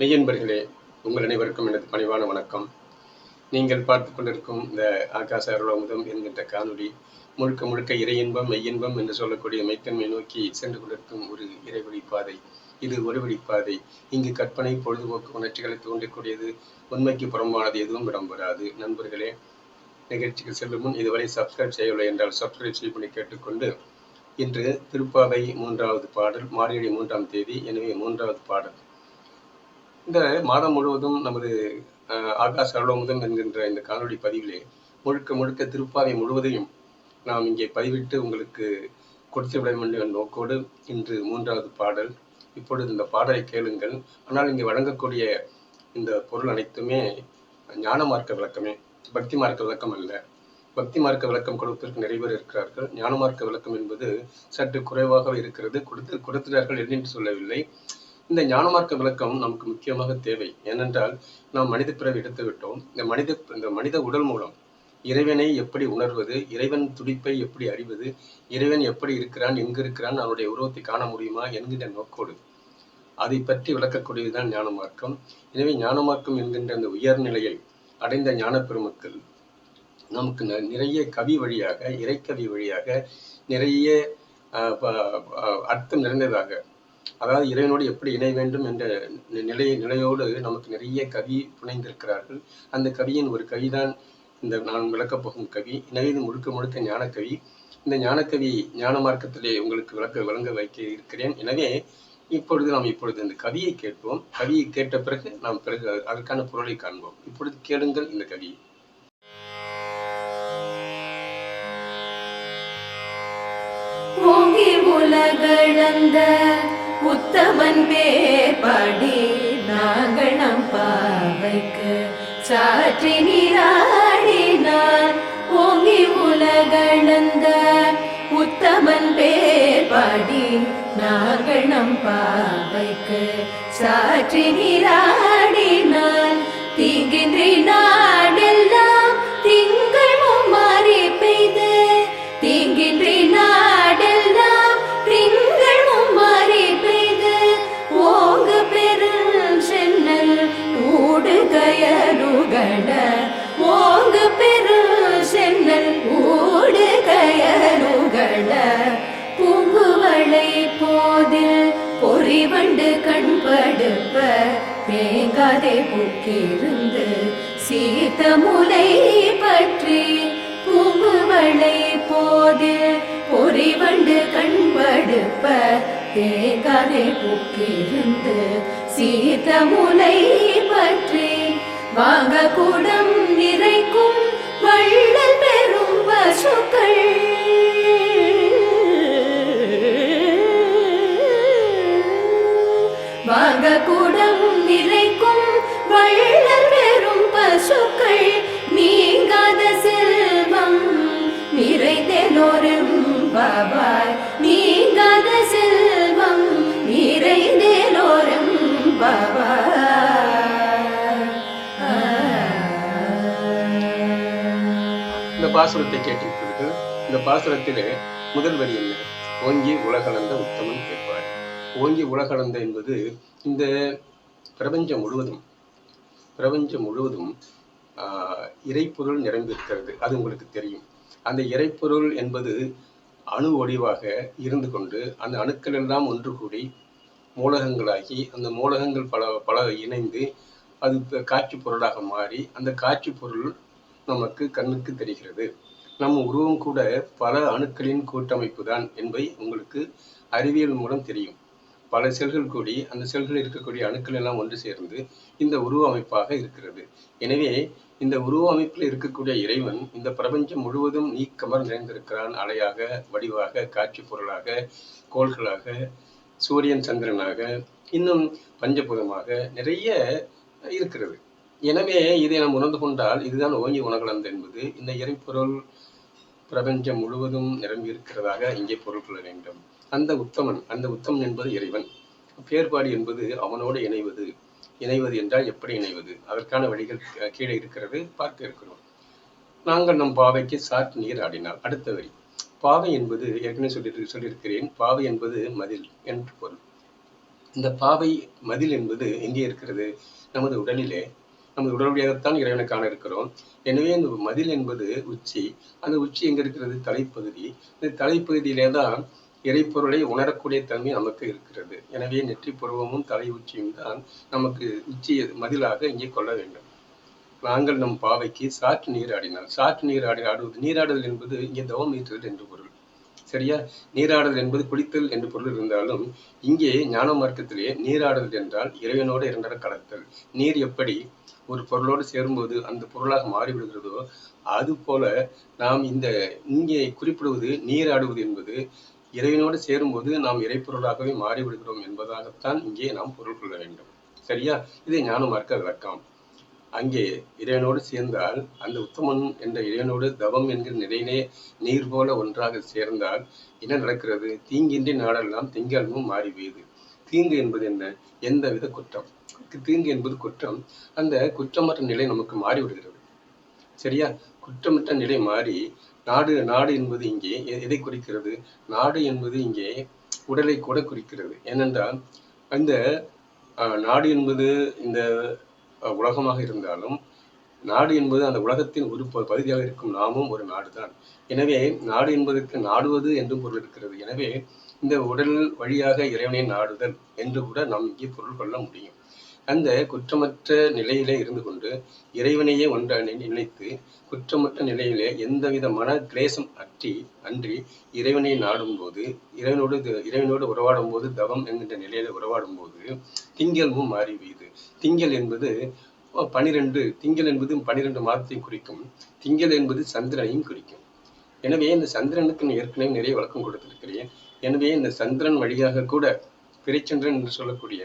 மெய்யன்பர்களே உங்கள் அனைவருக்கும் எனது பணிவான வணக்கம். நீங்கள் பார்த்து கொண்டிருக்கும் இந்த ஆகாச அருளமுதம் என்கின்ற காணொளி முழுக்க முழுக்க இறை இன்பம் மெய்யின்பம் என்று சொல்லக்கூடிய மெய்த்தன்மை நோக்கி சென்று கொண்டிருக்கும் ஒரு இறைவழி பாதை. இது ஒருவழி பாதை. இங்கு கற்பனை பொழுதுபோக்கு உணர்ச்சிகளை தோன்றக்கூடியது உண்மைக்கு புறம்பானது எதுவும் இடம்பெறாது. நண்பர்களே நிகழ்ச்சிக்கு செல்லும் முன் இதுவரை சப்ஸ்கிரைப் செய்யவில்லை என்றால் சப்ஸ்கிரைப் செய்யும்படி கேட்டுக்கொண்டு இன்று திருப்பாவை மூன்றாவது பாடல் மார்கழி மூன்றாம் தேதி எனவே மூன்றாவது பாடல். இந்த மாதம் முழுவதும் நமது ஆகாஷ் அருளமுதம் என்கின்ற இந்த காணொலி பதிவிலே முழுக்க முழுக்க திருப்பாவை முழுவதையும் நாம் இங்கே பதிவிட்டு உங்களுக்கு கொடுத்து விட வேண்டும் என்ற நோக்கோடு இன்று மூன்றாவது பாடல். இப்பொழுது இந்த பாடலை கேளுங்கள். ஆனால் இங்கே வழங்கக்கூடிய இந்த பொருள் அனைத்துமே ஞான மார்க்க விளக்கமே. பக்தி மார்க்க விளக்கம் அல்ல. பக்தி மார்க்க விளக்கம் கொடுப்பதற்கு நிறைய பேர் இருக்கிறார்கள். ஞான மார்க்க விளக்கம் என்பது சற்று குறைவாக இருக்கிறது. கொடுத்து கொடுத்தார்கள் என்று சொல்லவில்லை. இந்த ஞான மார்க்க விளக்கம் நமக்கு முக்கியமாக தேவை. ஏனென்றால் நாம் மனித பிறவி எடுத்து விட்டோம். இந்த மனித இந்த மனித உடல் மூலம் இறைவனை எப்படி உணர்வது இறைவன் துடிப்பை எப்படி அறிவது இறைவன் எப்படி இருக்கிறான் எங்கு இருக்கிறான் அவனுடைய உருவத்தை காண முடியுமா என்கின்ற நோக்கோடு அதை பற்றி விளக்கக்கூடியதுதான் ஞான மார்க்கம். எனவே ஞான மார்க்கம் என்கின்ற அந்த உயர்நிலையை அடைந்த ஞான பெருமக்கள் நமக்கு ந- நிறைய கவி வழியாக இறைக்கவி வழியாக நிறைய அர்த்தம் நிறைந்ததாக அதாவது இறைவனோடு எப்படி இணை வேண்டும் என்ற நிலை நிலையோடு நமக்கு நிறைய கவி புனைந்திருக்கிறார்கள். அந்த கவியின் ஒரு கவிதான் இந்த நான் விளக்கப் போகும் கவி. எனவே இது முழுக்க முழுக்க ஞானக்கவி. இந்த ஞானக்கவி ஞான மார்க்கத்திலே உங்களுக்கு விளக்க வழங்க வைக்க இருக்கிறேன். எனவே இப்பொழுது நாம் இப்பொழுது இந்த கவியை கேட்போம். கவியை கேட்ட பிறகு நாம் பிறகு அதற்கான பொருளை காண்போம். இப்பொழுது கேளுங்கள் இந்த கவியை உலகளந்த உத்தமன் பேர் நாகணம் பாவைக்கு சாற்றி நீராடினார். ஓங்கி உலகளந்த உத்தமன் பேர் நாகணம் பாவைக்கு சாற்றி நீராடி தேங்காதே புக்கிருந்து சீத்த முலை பற்றி பூங்குவளை போதில் பொறிவண்டு கண்படுப்ப தேங்காதே புக்கிருந்து சீத்த முலை பற்றி வாங்க கூடம் நிறைக்கும் வள்ளல் பெரும் பசுக்கள். வாங்க கூட நிறைக்கும் வள்ளர் வெறும் பசுக்கள் நீங்காத செல்வம் நிறைந்தேலோரும் பாபாய் நீங்காத செல்வம் நிறைந்தேலோரும் பாபாய் இந்த பாசுரத்தை கேட்டிருப்பீர்கள். இந்த பாசுரத்திலே முதல் வரி என்ன? ஓங்கி உலகளந்த உத்தமன் கேட்பார். ஓங்கி உலகளந்த என்பது இந்த பிரபஞ்சம் முழுவதும் பிரபஞ்சம் முழுவதும் இறைப்பொருள் நிறைந்திருக்கிறது. அது உங்களுக்கு தெரியும். அந்த இறைப்பொருள் என்பது அணு ஒடிவாக இருந்து கொண்டு அந்த அணுக்கள் எல்லாம் ஒன்று கூடி மூலகங்களாகி அந்த மூலகங்கள் பல பல இணைந்து அது காட்சி பொருளாக மாறி அந்த காட்சி பொருள் நமக்கு கண்ணுக்கு தெரிகிறது. நம் உருவம் கூட பல அணுக்களின் கூட்டமைப்பு தான் என்பதை உங்களுக்கு அறிவியல் மூலம் தெரியும். பல செல்கள் கூடி அந்த செல்களில் இருக்கக்கூடிய அணுக்கள் எல்லாம் ஒன்று சேர்ந்து இந்த உருவ அமைப்பாக இருக்கிறது. எனவே இந்த உருவ அமைப்பில் இருக்கக்கூடிய இறைவன் இந்த பிரபஞ்சம் முழுவதும் நீக்கமர் நிறைந்திருக்கிறான் அலையாக வடிவாக காட்சி பொருளாக கோள்களாக சூரியன் சந்திரனாக இன்னும் பஞ்சபூதமாக நிறைய இருக்கிறது. எனவே இதை நாம் உணர்ந்து கொண்டால் இதுதான் ஓங்கி உணகலந்து என்பது. இந்த இறைப்பொருள் பிரபஞ்சம் முழுவதும் நிரம்பி இருக்கிறதாக இங்கே பொருள் கொள்ள வேண்டும். அந்த உத்தமன் அந்த உத்தமன் என்பது இறைவன். பேர்பாடு என்பது அவனோடு இணைவது. இணைவது என்றால் எப்படி இணைவது? அதற்கான வழிகள் கீழே இருக்கிறது பார்க்க இருக்கிறோம். நாங்கள் நம் பாவைக்கு சாற்று நீர் ஆடினால் அடுத்த வரி. பாவை என்பது ஏற்கனவே சொல்லி சொல்லியிருக்கிறேன். பாவை என்பது மதில் என்று பொருள். இந்த பாவை மதில் என்பது எங்கே இருக்கிறது? நமது உடலிலே. நமது உடல் இறைவனுக்கான இறைவனை காண இருக்கிறோம். எனவே இந்த மதில் என்பது உச்சி. அந்த உச்சி எங்க இருக்கிறது? தலைப்பகுதி. இந்த தலைப்பகுதியிலே தான் இறைப்பொருளை உணரக்கூடிய தன்மை நமக்கு இருக்கிறது. எனவே நெற்றி பருவமும் தலை உச்சியும் தான் நமக்கு உச்சி மதிலாக இங்கே கொள்ள வேண்டும். நாங்கள் நம் பாவைக்கு சாற்று நீராடினால் சாற்று நீராடி ஆடுவது நீராடுதல் என்பது இங்கே தவம் ஈற்றுதல் என்று பொருள். சரியா? நீராடுதல் என்பது குளித்தல் என்று பொருள் இருந்தாலும் இங்கே ஞான மார்க்கத்திலே நீராடுதல் என்றால் இறைவனோடு இரண்டர கலத்தல் நீர் எப்படி ஒரு பொருளோடு சேரும்போது அந்த பொருளாக மாறிவிடுகிறதோ அது போல நாம் இந்த இங்கே குறிப்பிடுவது நீராடுவது என்பது இறைவனோடு சேரும்போது நாம் இறைப்பொருளாகவே மாறிவிடுகிறோம் என்பதாகத்தான் இங்கே நாம் பொருள் கொள்ள வேண்டும். சரியா? இதை ஞான மறக்க விளக்கம். அங்கே இறைவனோடு சேர்ந்தால் அந்த உத்தமன் என்ற இறைவனோடு தவம் என்கிற நிலையிலே நீர் போல ஒன்றாக சேர்ந்தால் என்ன நடக்கிறது? தீங்கின்றி நாடெல்லாம் திங்களும் மாறி தீங்கு என்பது என்ன? எந்த வித குற்றம்? தீங்கு என்பது குற்றம். அந்த குற்றமற்ற நிலை நமக்கு மாறிவிடுகிறது. சரியா? குற்றமற்ற நிலை மாறி நாடு நாடு என்பது இங்கே எதை குறிக்கிறது? நாடு என்பது இங்கே உடலை கூட குறிக்கிறது. ஏனென்றால் அந்த அஹ், நாடு என்பது இந்த உலகமாக இருந்தாலும் நாடு என்பது அந்த உலகத்தின் ஒரு பகுதியாக இருக்கும் நாமும் ஒரு நாடுதான். எனவே நாடு என்பதற்கு நாடுவது என்றும் பொருள் இருக்கிறது. எனவே இந்த உடல் வழியாக இறைவனை நாடுதல் என்று கூட நாம் இங்கே பொருள் கொள்ள முடியும். அந்த குற்றமற்ற நிலையிலே இருந்து கொண்டு இறைவனையே ஒன்றாக நினைத்து குற்றமற்ற நிலையிலே எந்தவித மன கிளேசம் அற்றி அன்றி இறைவனை நாடும் போது இறைவனோடு இறைவனோடு உறவாடும் போது தவம் என்கின்ற நிலையில உறவாடும் போது திங்களும் மாறி வீது திங்கள் என்பது பனிரெண்டு திங்கள் என்பது பனிரெண்டு மாதத்தையும் குறிக்கும். திங்கள் என்பது சந்திரனையும் குறிக்கும். எனவே இந்த சந்திரனுக்கு ஏற்கனவே நிறைய வழக்கம் கொடுத்திருக்கிறேன். எனவே இந்த சந்திரன் வழியாக கூட பிறைச்சந்திரன் என்று சொல்லக்கூடிய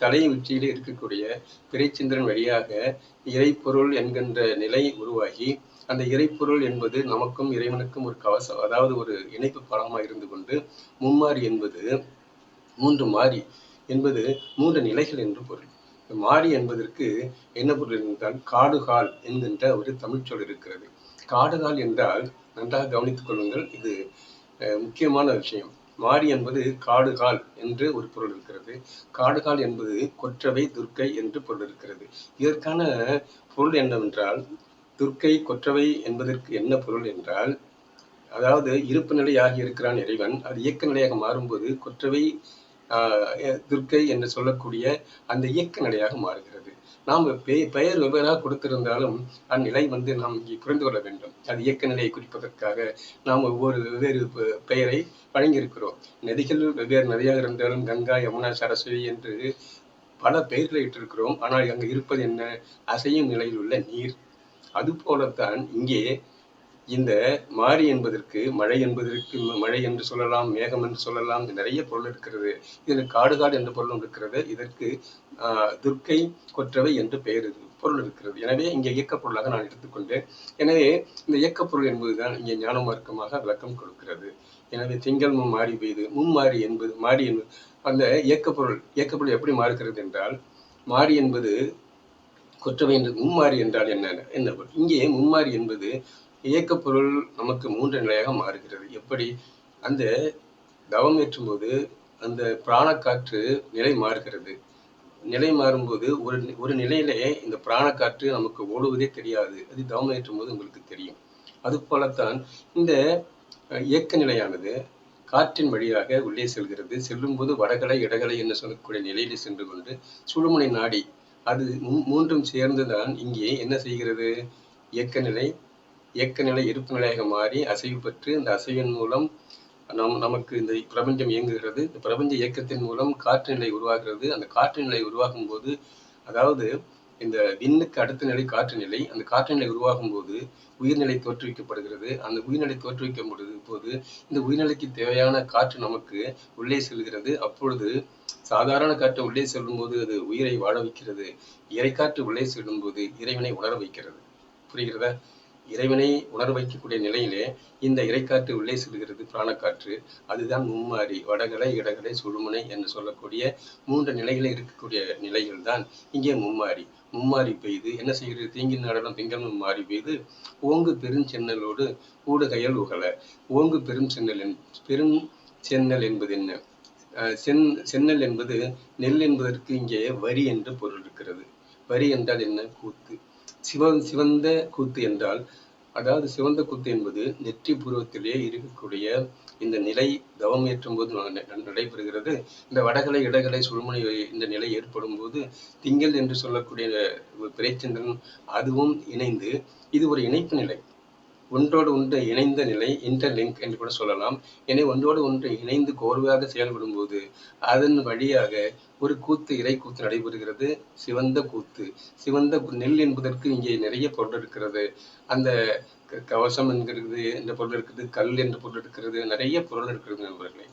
தலை உச்சியிலே இருக்கக்கூடிய பிறைச்சந்திரன் வழியாக இறைப்பொருள் என்கின்ற நிலை உருவாகி அந்த இறைப்பொருள் என்பது நமக்கும் இறைவனுக்கும் ஒரு கவசம் அதாவது ஒரு இணைப்பு பாலமாக இருந்து கொண்டு மும்மாறி என்பது மூன்று மாறி என்பது மூன்று நிலைகள் என்று பொருள். மாறி என்பதற்கு என்ன பொருள் என்றால் காடுகால் என்கின்ற ஒரு தமிழ் சொல் இருக்கிறது. காடுகால் என்றால் நன்றாக கவனித்துக் கொள்ளுங்கள் இது அஹ், முக்கியமான விஷயம். மாறி என்பது காடுகால் என்று ஒரு பொருள் இருக்கிறது. காடுகால் என்பது கொற்றவை துர்க்கை என்று பொருள் இருக்கிறது. இதற்கான பொருள் என்னவென்றால் துர்க்கை கொற்றவை என்பதற்கு என்ன பொருள் என்றால் அதாவது இருப்பு நிலையாகி இருக்கிறான் இறைவன். அது இயக்க நிலையாக மாறும்போது கொற்றவை துர்க்கை என்று சொல்லக்கூடிய அந்த இயக்க நிலையாக மாறுகிறது. நாம் பெ- பெயர் வெவ்வேறாக கொடுத்திருந்தாலும் அந்நிலை வந்து நாம் இங்கே புரிந்து கொள்ள வேண்டும். அது இயக்க நிலையை குறிப்பதற்காக நாம் ஒவ்வொரு வெவ்வேறு பெ- பெயரை வழங்கியிருக்கிறோம். நதிகள் வெவ்வேறு நதியாக இருந்தாலும் கங்கா யமுனா சரஸ்வதி என்று பல பெயர்களை இட்டிருக்கிறோம். ஆனால் அங்கு இருப்பது என்ன? அசையும் நிலையில் உள்ள நீர். அது போலத்தான் இங்கே இந்த மாறி என்பதற்கு மழை என்பதற்கு மழை என்று சொல்லலாம் மேகம் என்று சொல்லலாம் நிறைய பொருள் இருக்கிறது. இதில் காடுகாடு என்ற பொருளும் இருக்கிறது. இதற்கு துர்க்கை கொற்றவை என்று பெயர் பொருள் இருக்கிறது. எனவே இங்கே இயக்க பொருளாக நான் எடுத்துக்கொண்டேன். எனவே இந்த இயக்க பொருள் என்பதுதான் இங்கே ஞான மார்க்கமாக விளக்கம் கொடுக்கிறது. எனவே திங்கள் மும் மாறி பெய்து மும்மாறி என்பது மாறி என்பது அந்த இயக்க பொருள் இயக்க பொருள் எப்படி மாறுகிறது என்றால் மாறி என்பது கொற்றவை என்று மும்மாறி என்றால் என்ன? என்ன பொருள்? இங்கே மும்மாறி என்பது இயக்கப் பொருள் நமக்கு மூன்று நிலையாக மாறுகிறது. எப்படி? அந்த தவம் ஏற்றும்போது அந்த பிராணக்காற்று நிலை மாறுகிறது. நிலை மாறும்போது ஒரு ஒரு நிலையிலே இந்த பிராணக்காற்று நமக்கு ஓடுவதே தெரியாது. அது தவம் ஏற்றும் போது உங்களுக்கு தெரியும். அது போலத்தான் இந்த இயக்க நிலையானது காற்றின் வழியாக உள்ளே செல்கிறது. செல்லும்போது வடகலை இடகலை என்று சொல்லக்கூடிய நிலையிலே சென்று கொண்டு சுழுமுனை நாடி அது மூன்றும் சேர்ந்துதான் இங்கே என்ன செய்கிறது? இயக்க நிலை இயக்க நிலை இருப்பு நிலையாக மாறி அசைவு பெற்று இந்த அசைவின் மூலம் நம் நமக்கு இந்த பிரபஞ்சம் இயங்குகிறது. இந்த பிரபஞ்ச இயக்கத்தின் மூலம் காற்று நிலை உருவாகிறது. அந்த காற்று நிலை உருவாகும் போது அதாவது இந்த விண்ணுக்கு அடுத்த நிலை காற்று நிலை அந்த காற்று நிலை உருவாகும் போது உயிர்நிலை தோற்றுவிக்கப்படுகிறது. அந்த உயிர்நிலை தோற்றுவிக்கப்படுது போது இந்த உயிர்நிலைக்கு தேவையான காற்று நமக்கு உள்ளே செல்கிறது. அப்பொழுது சாதாரண காற்று உள்ளே செல்லும் போது அது உயிரை வாழ வைக்கிறது. இறைக்காற்று உள்ளே செல்லும் போது இறைவனை உணர வைக்கிறது. புரிகிறதா? இறைவனை உணர வைக்கக்கூடிய நிலையிலே இந்த இறைக்காற்று உள்ளே செல்கிறது பிராணக்காற்று. அதுதான் மும்மாறி வடகலை இடகலை சுழுமுனை என்று சொல்லக்கூடிய மூன்று நிலைகளில் இருக்கக்கூடிய நிலைகள் தான் இங்கே மும்மாறி மும்மாறி பெய்து என்ன செய்கிறது? தீங்கின் நடனம் திங்கள் மும்மாறி பெய்து ஓங்கு பெருஞ்சென்னலோடு ஊடுகையல் உகல. ஓங்கு பெரும் சென்னல் பெரும் சென்னல் என்பது என்ன? அஹ், சென் சென்னல் என்பது நெல் என்பதற்கு இங்கே வரி என்று பொருள் இருக்கிறது. வரி என்றால் என்ன? கூத்து. சிவ சிவந்த கூத்து என்றால் அதாவது சிவந்த கூத்து என்பது நெற்றி பூர்வத்திலேயே இருக்கக்கூடிய இந்த நிலை தவம் ஏற்றும் போது ந- நடைபெறுகிறது. இந்த வடகலை இடகலை சுழுமுனை இந்த நிலை ஏற்படும் போது திங்கள் என்று சொல்லக்கூடிய பிறைச்சந்திரன் அதுவும் இணைந்து இது ஒரு இணைப்பு நிலை. ஒன்றோடு ஒன்று இணைந்த நிலை இன்டர்லிங்க் என்று கூட சொல்லலாம். எனவே ஒன்றோடு ஒன்று இணைந்து கோர்வையாக செயல்படும் போது அதன் வழியாக ஒரு கூத்து இறை கூத்து நடைபெறுகிறது. சிவந்த கூத்து. சிவந்த நெல் என்பதற்கு இங்கே நிறைய பொருள் இருக்கிறது. அந்த க- கவசம் என்கிறது என்ற பொருள் இருக்கிறது கல் என்ற பொருள் இருக்கிறது. நிறைய பொருள் இருக்கிறது நண்பர்களே.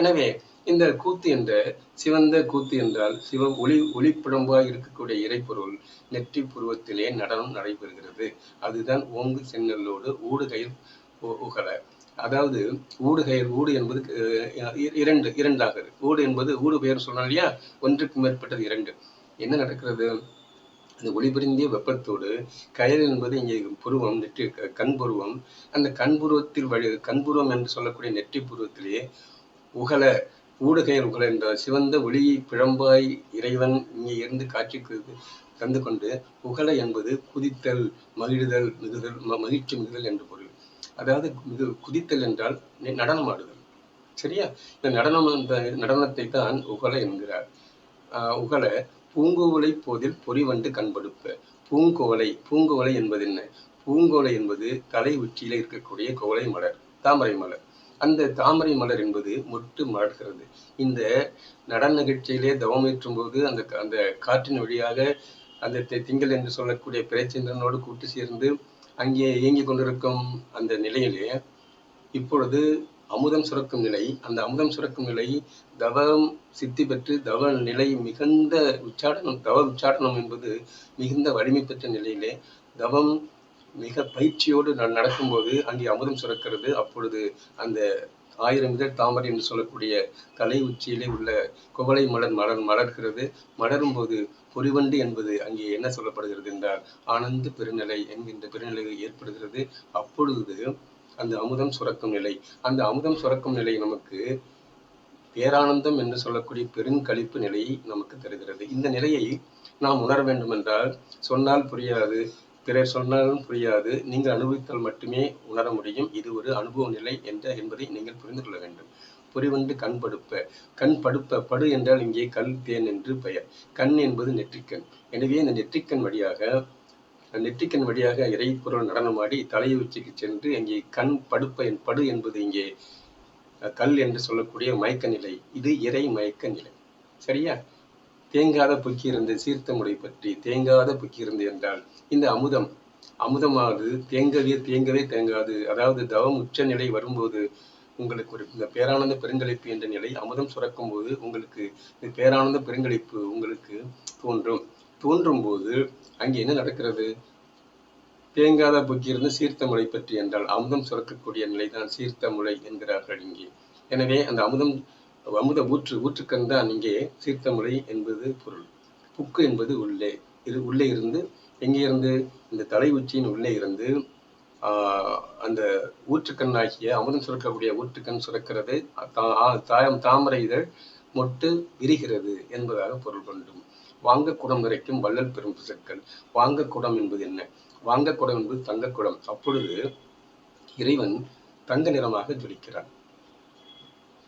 எனவே இந்த கூத்து என்ற சிவந்த கூத்து என்றால் சிவ ஒளி ஒளிப்பிழம்பாய் இருக்கக்கூடிய இறைப்பொருள் நெற்றி புருவத்திலே நடனம் நடைபெறுகிறது. அதுதான் ஓங்கு சென்னலோடு ஊடுகையில் உ- உகல அதாவது ஊடுகையில் ஊடு என்பது இரண்டு இரண்டாக ஊடு என்பது ஊடு பெயர் சொன்னால் இல்லையா? ஒன்றுக்கு மேற்பட்டது இரண்டு. என்ன நடக்கிறது? அந்த ஒளிபுரிந்திய வெப்பத்தோடு கயல் என்பது இங்கே புருவம் நெற்றி கண் புருவம். அந்த கண் புருவத்தில் வழி கண் புருவம் என்று சொல்லக்கூடிய நெற்றி புருவத்திலேயே உகல ஊடுகையர் உகல என்ற சிவந்த ஒளி பிழம்பாய் இறைவன் இங்கே இருந்து காட்சிக்கு தந்து கொண்டு உகல என்பது குதித்தல் மகிழுதல் மிகுதல் மகிழ்ச்சி மிகுதல் என்று பொருள். அதாவது மிகு குதித்தல் என்றால் நடனம் ஆடுதல் சரியா? இந்த நடனம் என்ற நடனத்தை தான் உகல என்கிறார். ஆஹ் உகல பூங்கோவலை போதில் பொறிவண்டு கண்படுப்ப. பூங்கோவலை பூங்கோவலை என்பது என்ன? பூங்கோலை என்பது தலை உச்சியில இருக்கக்கூடிய கோவலை மலர் தாமரை மலர். அந்த தாமரை மலர் என்பது மொட்டு மலர்கிறது இந்த நடன நிகழ்ச்சியிலே தவமேற்றும் போது அந்த அந்த காற்றின் வழியாக அந்த திங்கள் என்று சொல்லக்கூடிய பிரச்சந்திரனோடு கூட்டு சேர்ந்து அங்கே இயங்கிக் கொண்டிருக்கும் அந்த நிலையிலே இப்பொழுது அமுதம் சுரக்கும் நிலை. அந்த அமுதம் சுரக்கும் நிலை தவம் சித்தி பெற்று தவ நிலை மிகுந்த உச்சாடனம் தவ உச்சாடனம் என்பது மிகுந்த வலிமை பெற்ற நிலையிலே தவம் மிக பயிற்சியோடு ந- நடக்கும்போது அங்கே அமுதம் சுரக்கிறது. அப்பொழுது அந்த ஆயிரம் இதழ் தாமரை என்று சொல்லக்கூடிய தலை உச்சியிலே உள்ள குவளை மலர் மலர் மலர்கிறது. மலரும் போது பொறிவண்டு என்பது அங்கே என்ன சொல்லப்படுகிறது என்றால் ஆனந்த பெருநிலை என்கின்ற பெருநிலை ஏற்படுகிறது. அப்பொழுது அந்த அமுதம் சுரக்கும் நிலை. அந்த அமுதம் சுரக்கும் நிலை நமக்கு பேரானந்தம் என்று சொல்லக்கூடிய பெருங்கழிப்பு நிலையை நமக்கு தருகிறது. இந்த நிலையை நாம் உணர வேண்டும் என்றால் சொன்னால் புரியாது பிறர் சொன்னாலும் புரியாது. நீங்கள் அனுபவித்தால் மட்டுமே உணர முடியும். இது ஒரு அனுபவ நிலை என்ற என்பதை நீங்கள் புரிந்து கொள்ள வேண்டும். புரிவண்டு கண் படுப்ப. கண் படுப்ப. படு என்றால் இங்கே கல் தேன் என்று பெயர். கண் என்பது நெற்றிக்கண். எனவே இந்த நெற்றிக்கண் வழியாக நெற்றிக்கண் வழியாக இறைப்பொருள் நடனமாடி தலையை உச்சிக்கு சென்று அங்கே கண் படுப்ப என் படு என்பது இங்கே கல் என்று சொல்லக்கூடிய மயக்க நிலை. இது இறை மயக்க நிலை. சரியா? தேங்காத புக்கியிருந்து சீர்த்த முறை பற்றி தேங்காத புக்கியிருந்து என்றால் இந்த அமுதம் அமுதமானது தேங்கவே தேங்கவே தேங்காது. அதாவது தவம் உச்ச நிலை வரும்போது உங்களுக்கு ஒரு இந்த பேரானந்த பெருங்களிப்பு என்ற நிலை அமுதம் சுரக்கும் போது உங்களுக்கு இந்த பேரானந்த பெருங்களிப்பு உங்களுக்கு தோன்றும். தோன்றும் போது அங்கே என்ன நடக்கிறது? தேங்காத புக்கியிருந்து சீர்த்த முளை பற்றி என்றால் அமுதம் சுரக்கக்கூடிய நிலைதான் சீர்த்த முளை என்கிறார்கள் இங்கே. எனவே அந்த அமுதம் அமுத ஊற்று ஊற்றுக்கண் தான் இங்கே சீர்த்தமுறை என்பது பொருள். புக்கு என்பது உள்ளே. இது உள்ளே இருந்து எங்கே இருந்து? இந்த தலை உச்சியின் உள்ளே இருந்து ஆஹ் அந்த ஊற்றுக்கண்ணாகிய அமுதம் சுரக்கக்கூடிய ஊற்றுக்கண் சுரக்கிறது. தாயம் தாமரை இதழ் மொட்டு விரிகிறது என்பதாக பொருள் கொண்டும். வாங்க குடம் நிறைக்கும் வள்ளல் பெரும் பிசக்கள். வாங்க குடம் என்பது என்ன? வாங்க குடம் என்பது தங்க குடம் அப்பொழுது இறைவன் தங்க நிறமாக ஜொலிக்கிறான்.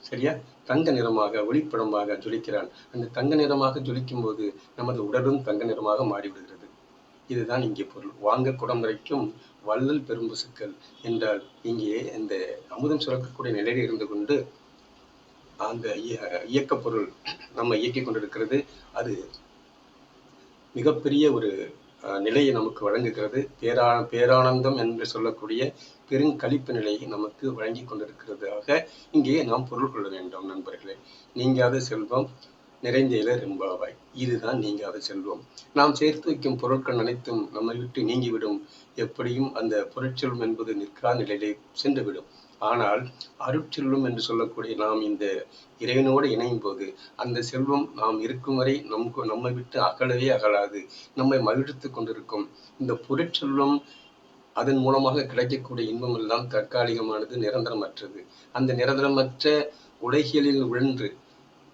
சரியா? தங்க நிறமாக ஒளிப்படமாக ஜொலிக்கிறான். அந்த தங்க நிறமாக ஜொலிக்கும் போது நமது உடலும் தங்க நிறமாக மாறிவிடுகிறது. இதுதான் இங்கே பொருள். வாங்க குடம் வரைக்கும் வள்ளல் பெரும்பசுக்கள் என்றால் இங்கே இந்த அமுதம் சுரக்கக்கூடிய நிலையில் இருந்து கொண்டு அந்த இய- பொருள் நம்ம இயக்கிக் கொண்டிருக்கிறது. அது மிகப்பெரிய ஒரு நிலையை நமக்கு வழங்குகிறது. பேரா பேரானந்தம் என்று சொல்லக்கூடிய பெருங்களிப்பு நிலையை நமக்கு வழங்கி கொண்டிருக்கிறதாக இங்கே நாம் பொருள் கொள்ள வேண்டும் நண்பர்களே. நீங்காத செல்வம் நிறைந்த இலர் என்பாவாய் இதுதான் நீங்காத செல்வம். நாம் சேர்த்து வைக்கும் பொருட்கள் அனைத்தும் நம்மை விட்டு நீங்கிவிடும். எப்படியும் அந்த பொருட்செல்வம் என்பது நிற்காத நிலையிலே சென்றுவிடும். ஆனால் அருட்செல்வம் என்று சொல்லக்கூடிய நாம் இந்த இறைவனோடு இணையும் போது அந்த செல்வம் நாம் இருக்கும் வரை நமக்கு நம்மை விட்டு அகலவே அகலாது. நம்மை மகிழ்த்துக் கொண்டிருக்கும் இந்த பொருட்செல்வம் அதன் மூலமாக கிடைக்கக்கூடிய இன்பம் எல்லாம் தற்காலிகமானது நிரந்தரமற்றது. அந்த நிரந்தரமற்ற உலகியலில் உழன்று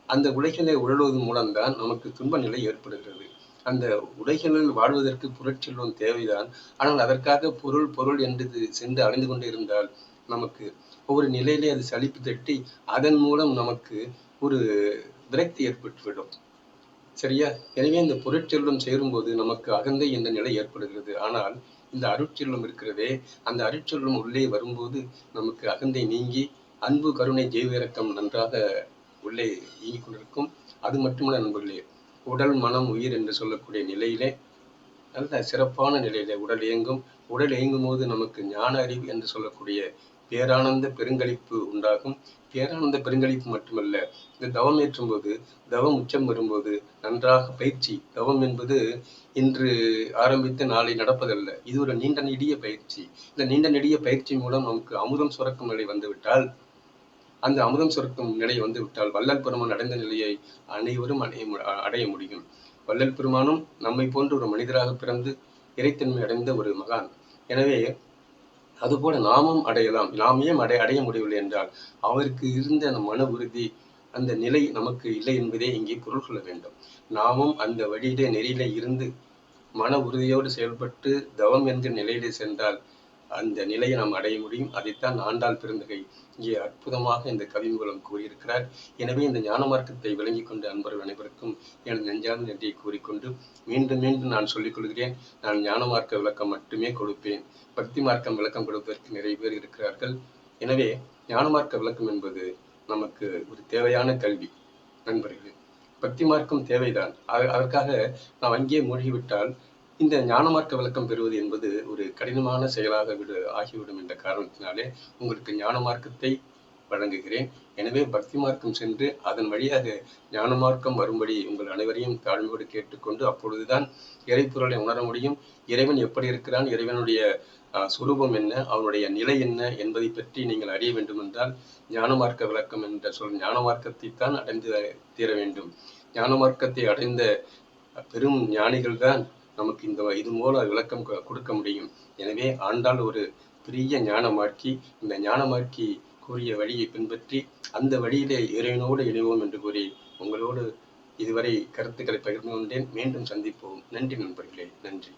அந்த உலகிலே உழல்வதன் மூலம்தான் நமக்கு துன்ப நிலை ஏற்படுகிறது. அந்த உலகில் வாழ்வதற்கு பொருட்செல்வம் தேவைதான். ஆனால் அதற்காக பொருள் பொருள் என்று சென்று அலைந்து கொண்டிருந்தால் நமக்கு ஒவ்வொரு நிலையிலே அது சளிப்பு தட்டி அதன் மூலம் நமக்கு ஒரு விரக்தி ஏற்பட்டுவிடும். சரியா? எனவே இந்த பொருட்செல்வம் சேரும்போது நமக்கு அகந்தை என்ற நிலை ஏற்படுகிறது. ஆனால் இந்த அருட்செல்வம் இருக்கிறதே அந்த அருட்செல்வம் உள்ளே வரும்போது நமக்கு அகந்தை நீங்கி அன்பு கருணை ஜெய்விறக்கம் நன்றாக உள்ளே இயங்கிக் கொண்டிருக்கும். அது மட்டுமல்ல நண்பர்களே உடல் மனம் உயிர் என்று சொல்லக்கூடிய நிலையிலே நல்ல சிறப்பான நிலையிலே உடல் இயங்கும். உடல் இயங்கும் போது நமக்கு ஞான அறிவு என்று சொல்லக்கூடிய பேரானந்த பெருங்களிப்பு உண்டாகும். பேரானந்த பெருங்களிப்பு மட்டுமல்ல இந்த தவம் ஏற்றும் போது தவம் உச்சம் வரும்போது நன்றாக பயிற்சி. தவம் என்பது இன்று ஆரம்பித்து நாளை நடப்பதல்ல. இது ஒரு நீண்ட நெடிய பயிற்சி. இந்த நீண்ட நெடிய பயிற்சி மூலம் நமக்கு அமுதம் சுரக்கும் நிலை வந்துவிட்டால் அந்த அமுதம் சுரக்கும் நிலை வந்து விட்டால் வள்ளல் பெருமான் அடைந்த நிலையை அனைவரும் அடைய மு- அடைய முடியும். வள்ளல் பெருமானும் நம்மை போன்ற ஒரு மனிதராக பிறந்து இறைத்தன்மை அடைந்த ஒரு மகான். எனவே அதுபோல நாமும் அடையலாம். நாம் ஏன் அடைய அடைய முடியவில்லை என்றால் அவருக்கு இருந்த அந்த மன உறுதி அந்த நிலை நமக்கு இல்லை என்பதே இங்கே பொருள் கொள்ள வேண்டும். நாமும் அந்த வழியிலே நெறியிலே இருந்து மன உறுதியோடு செயல்பட்டு தவம் என்ற நிலையிலே சென்றால் அந்த நிலையை நாம் அடைய முடியும். அதைத்தான் ஆண்டாள் பெருந்தகை இங்கே அற்புதமாக இந்த கவி மூலம் கூறியிருக்கிறார். எனவே இந்த ஞான மார்க்கத்தை விளங்கிக் கொண்ட அன்பர்கள் அனைவருக்கும் எனது நெஞ்சார்ந்த நன்றியை கூறிக்கொண்டு மீண்டும் மீண்டும் நான் சொல்லிக் கொள்கிறேன். நான் ஞான மார்க்க விளக்கம் மட்டுமே கொடுப்பேன். பக்தி மார்க்கம் விளக்கம் கொடுப்பதற்கு நிறைய பேர் இருக்கிறார்கள். எனவே ஞான மார்க்க விளக்கம் என்பது நமக்கு ஒரு தேவையான கல்வி. நண்பர்களே பக்தி மார்க்கம் தேவைதான். அதற்காக நாம் அங்கே மூழ்கிவிட்டால் இந்த ஞானமார்க்க விளக்கம் பெறுவது என்பது ஒரு கடினமான செயலாக விடு ஆகிவிடும் என்ற காரணத்தினாலே உங்களுக்கு ஞான மார்க்கத்தை வழங்குகிறேன். எனவே பக்தி மார்க்கம் சென்று அதன் வழியாக ஞான மார்க்கம் வரும்படி உங்கள் அனைவரையும் தாழ்மையோடு கேட்டுக்கொண்டு அப்பொழுதுதான் இறைப்பொருளை உணர முடியும். இறைவன் எப்படி இருக்கிறான் இறைவனுடைய அஹ், சுரூபம் என்ன அவனுடைய நிலை என்ன என்பதை பற்றி நீங்கள் அறிய வேண்டும் என்றால் ஞான மார்க்க விளக்கம் என்ற சொல் ஞான மார்க்கத்தை தான் அடைந்து தீர வேண்டும். ஞான மார்க்கத்தை அடைந்த பெரும் ஞானிகள் தான் நமக்கு இந்த இது மூல விளக்கம் கொ- கொடுக்க முடியும். எனவே ஆண்டாள் ஒரு பெரிய ஞானமாக்கி இந்த ஞானமாக்கி கூறிய வழியை பின்பற்றி அந்த வழியிலே இறைவனோடு இணைவோம் என்று கூறி உங்களோடு இதுவரை கருத்துக்களை பகிர்ந்து கொண்டேன். மீண்டும் சந்திப்போம். நன்றி நண்பர்களே. நன்றி.